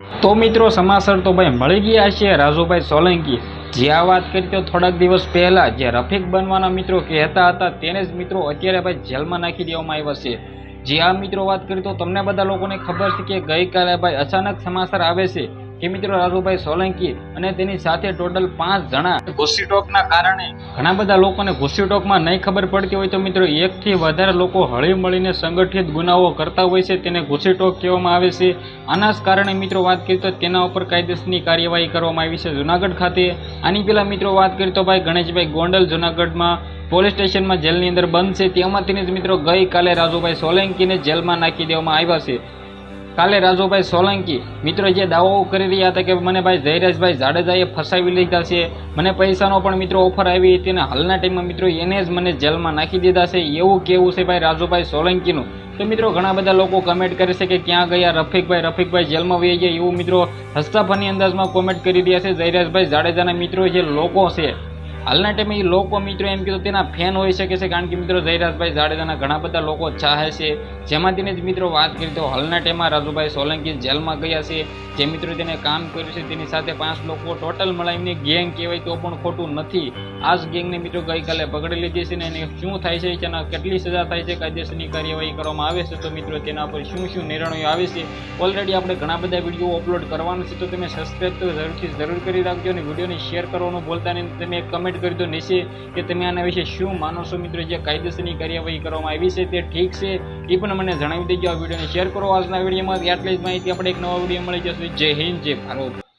તો મિત્રો, સમાચાર તો ભાઈ મળી ગયા છે. રાજુભાઈ સોલંકી, જે આ વાત કરી તો થોડાક દિવસ પહેલા જે રફીક બનવાના મિત્રો કહેતા હતા, તેને જ મિત્રો અત્યારે ભાઈ જેલમાં નાખી દેવામાં આવ્યા છે. જે આ મિત્રો વાત કરી તો તમને બધા લોકોને ખબર છે કે ગઈકાલે ભાઈ અચાનક સમાચાર આવે છે કે મિત્રો, રાજુભાઈ સોલંકી અને તેની સાથે ટોટલ પાંચ જણા. ઘુસીટોકના કારણે ઘણા બધા લોકોને ઘુસીટોકમાં નહીં ખબર પડતી હોય તો મિત્રો, એકથી વધારે લોકો હળી મળીને સંગઠિત ગુનાઓ કરતા હોય છે, તેને ઘુસીટોક કહેવામાં આવે છે. આના કારણે મિત્રો, વાત કરીએ તો તેના ઉપર કાયદેસરની કાર્યવાહી કરવામાં આવી છે. જુનાગઢ ખાતે આની પહેલાં મિત્રો, વાત કરીએ તો ભાઈ ગણેશભાઈ ગોંડલ જુનાગઢમાં પોલીસ સ્ટેશનમાં જેલની અંદર બંધ છે. તેમાંથી જ મિત્રો ગઈકાલે રાજુભાઈ સોલંકીને જેલમાં નાખી દેવામાં આવ્યા છે. કાલે રાજુભાઈ સોલંકી, મિત્રો જે દાવાઓ કરી રહ્યા હતા કે મને ભાઈ જયરાજભાઈ જાડેજાએ ફસાવી લીધા છે, મને પૈસાનો પણ મિત્રો ઓફર આવી હતી અને હાલના ટાઈમમાં મિત્રો એને જ મને જેલમાં નાખી દીધા છે, એવું કેવું છે ભાઈ રાજુભાઈ સોલંકીનું? તો મિત્રો ઘણા બધા લોકો કમેન્ટ કરે છે કે ક્યાં ગયા રફીકભાઈ રફીકભાઈ જેલમાં વહી ગયા એવું મિત્રો હસ્તાફાની અંદાજમાં કોમેન્ટ કરી રહ્યા છે જયરાજભાઈ જાડેજાના મિત્રો જે લોકો છે. હાલના ટાઈમે એ લોકો મિત્રો એમ કીધું તેના ફેન હોઈ શકે છે, કારણ કે મિત્રો જયરાજભાઈ જાડેજાના ઘણા બધા લોકો ચાહે છે. જેમાંથીને જ મિત્રો વાત કરી તો હાલના ટાઈમમાં રાજુભાઈ સોલંકી જેલમાં ગયા છે. જે મિત્રો તેને કામ કર્યું છે તેની સાથે પાંચ લોકો ટોટલ મળાવીને ગેંગ કહેવાય તો પણ ખોટું નથી. આ જ ગેંગને મિત્રો ગઈકાલે પકડી લીધી છે ને એને શું થાય છે, તેના કેટલી સજા થાય છે, કાયદેસરની કાર્યવાહી કરવામાં આવે છે તો મિત્રો તેના પર શું શું નિર્ણયો આવે છે ઓલરેડી આપણે ઘણા બધા વીડિયો અપલોડ કરવાના છે તો તમે સબસ્ક્રાઈબ તો જરૂરથી જરૂર કરી રાખજો અને વિડીયોને શેર કરવાનું ભૂલતા નહીં. તમે કમેન્ટ કરી દો નીચે કે તમે આના વિશે શું માનો છો મિત્રો, જે કાયદેસરની કાર્યવાહી કરવામાં આવી છે તે ઠીક છે, એ પણ મને જણાવી દેજો આ વિડીયોને શેર કરો. આજના વિડીયોમાં આટલી જ માહિતી. આપણે એક નવા વીડિયો મળી જશે. જય હિન્દ, જય ભારત.